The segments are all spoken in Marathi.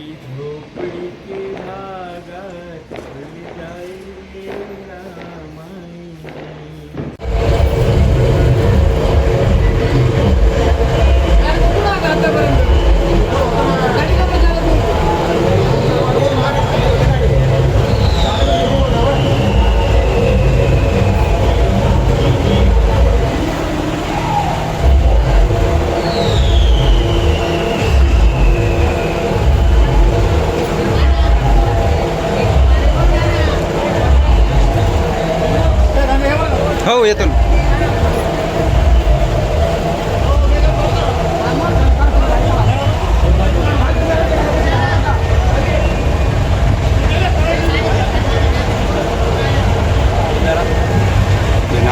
मेरी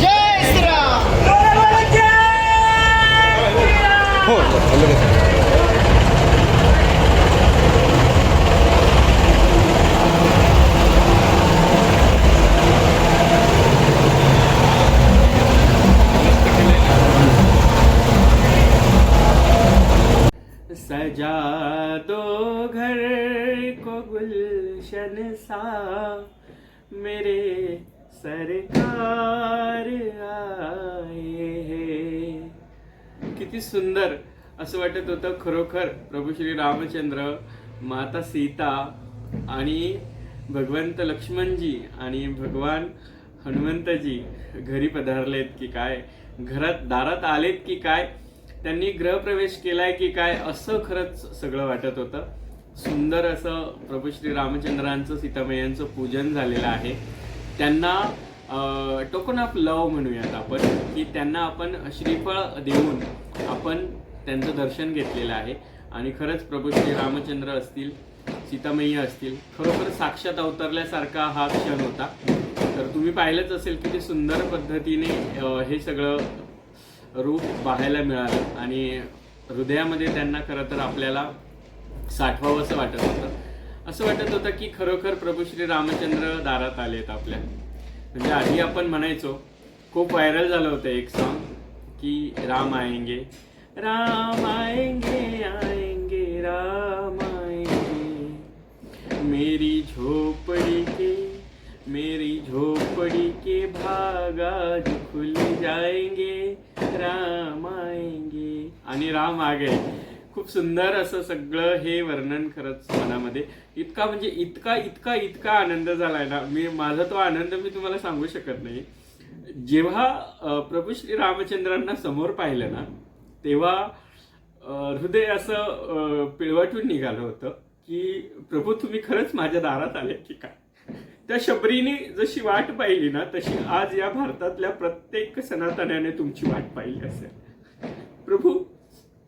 हे नारळ घ्या हो हो, लगेच. सजा दो घर को गुलशन सा। मेरे सरकार आए है। किती सुंदर असं वाटत होतं खरोखर प्रभू श्री रामचंद्र माता सीता आणि भगवंत लक्ष्मणजी आणि भगवान हनुमंतजी घरी पधारलेत की काय? घरात दारात आलेत की काय? त्यांनी गृहप्रवेश केलाय की काय असं खरंच सगळं वाटत होतं. सुंदर असं प्रभू श्री रामचंद्रांचं सीतामयांचं पूजन झालेलं आहे. त्यांना टोकन ऑफ लव म्हणूयात आपण की त्यांना आपण श्रीफळ देऊन आपण त्यांचं दर्शन घेतलेलं आहे. आणि खरंच प्रभू श्री रामचंद्र असतील सीतामय्य असतील खरोखर साक्षात अवतरल्यासारखा हा क्षण होता. तर तुम्ही पाहिलंच असेल किती सुंदर पद्धतीने हे सगळं रूप पाहायला मिळालं आणि हृदयामध्ये त्यांना खरं तर आपल्याला साठवावं असं वाटत होतं. असं वाटत होतं की खरोखर प्रभू श्री रामचंद्र दारात आलेत आपल्या. म्हणजे आधी आपण म्हणायचो खूप व्हायरल झालं होतं एक सॉन्ग की राम आएंगे राम आएंगे आएंगे राम आएंगे. मेरी झोपड़ी के मेरी झोपड़ी के भागा खुल जाएंगे. राम आएंगे. आणि राम आगे. खूप सुंदर असं सगळं हे वर्णन खरंच मनामध्ये. इतका म्हणजे इतका इतका इतका आनंद झालाय ना. मी माझा तो आनंद मी तुम्हाला सांगू शकत नाही. जेव्हा प्रभू श्री रामचंद्रांना समोर पाहिलं ना तेव्हा हृदय असं पिळवटून निघालं होतं की प्रभू तुम्ही खरंच माझ्या दारात आले की काय? त्या शबरीने जशी वाट पाहिली ना तशी आज या भारतातल्या प्रत्येक सनातन्याने तुमची वाट पाहिली असेल. प्रभू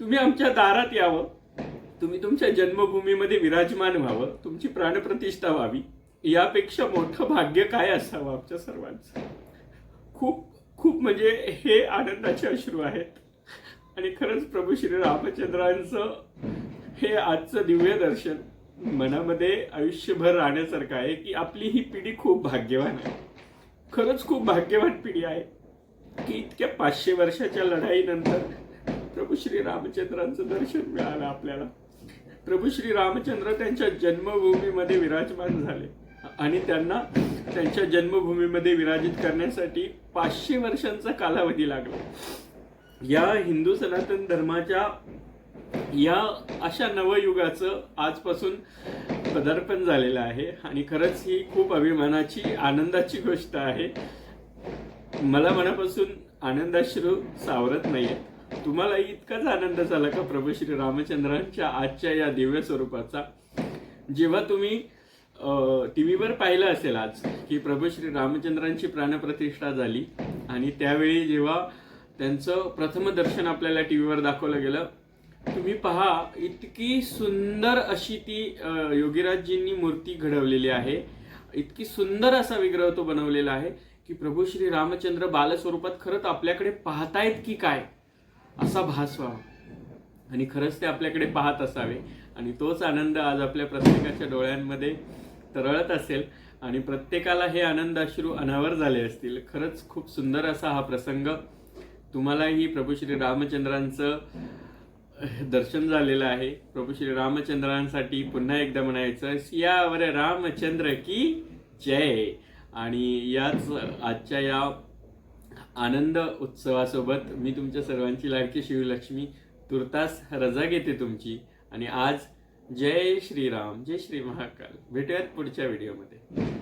तुम्ही आमच्या दारात यावं. तुम्ही तुमच्या जन्मभूमीमध्ये विराजमान व्हावं. तुमची प्राणप्रतिष्ठा व्हावी. यापेक्षा मोठं भाग्य काय असावं आमच्या सर्वांचं? खूप खूप म्हणजे हे आनंदाचे अश्रू आहेत. आणि खरंच प्रभू श्री रामचंद्रांचं हे आजचं दिव्य दर्शन. मनामध्ये आयुष्यभर राहण्यासारखं आहे की आपली ही पिढी खूप भाग्यवान आहे. खरंच खूप भाग्यवान पिढी आहे की इतक्या पाचशे वर्षाच्या लढाईनंतर प्रभू श्री रामचंद्रांचं दर्शन मिळालं आपल्याला. प्रभू श्री रामचंद्र त्यांच्या जन्मभूमीमध्ये विराजमान झाले आणि त्यांना त्यांच्या जन्मभूमीमध्ये विराजित करण्यासाठी पाचशे वर्षांचा कालावधी लागला. या हिंदू सनातन धर्माच्या या अशा नवयुगाचं आजपासून पदार्पण झालेलं आहे आणि खरंच ही खूप अभिमानाची आनंदाची गोष्ट आहे. मला मनापासून आनंदाश्रू सावरत नाहीये तुम्हाला इतकाच आनंद झाला का प्रभू श्री रामचंद्रांच्या आजच्या या दिव्य स्वरूपाचा? जेव्हा तुम्ही टी व्हीवर पाहिलं असेल आज की प्रभू श्री रामचंद्रांची प्राणप्रतिष्ठा झाली आणि त्यावेळी जेव्हा त्यांचं प्रथम दर्शन आपल्याला टी व्हीवर दाखवलं गेलं तुम्ही पहा इतकी सुंदर अशी ती योगीराजजींनी मूर्ती घडवलेली आहे. इतकी सुंदर असा विग्रह तो बनवलेला आहे की प्रभू श्री रामचंद्र बालस्वरूपात खरंच आपल्याकडे पाहतायत की काय असा भास व्हावा. आणि खरंच ते आपल्याकडे पाहत असावे. आणि तोच आनंद आज आपल्या प्रत्येकाच्या डोळ्यांमध्ये तरळत असेल. आणि प्रत्येकाला हे आनंद अश्रू अनावर झाले असतील. खरंच खूप सुंदर असा हा प्रसंग. तुम्हालाही प्रभू श्री रामचंद्रांचं दर्शन झालेलं आहे. प्रभू श्री रामचंद्रांसाठी पुन्हा एकदा म्हणायचं सियावर रामचंद्र की जय. आणि याच आजच्या या आनंद उत्सवासोबत मी तुमच्या सर्वांची लाडकी शिवलक्ष्मी तुर्तास रजा घेते तुमची. आणि आज जय श्रीराम जय श्री महाकाल. भेटूयात पुढच्या व्हिडिओमध्ये.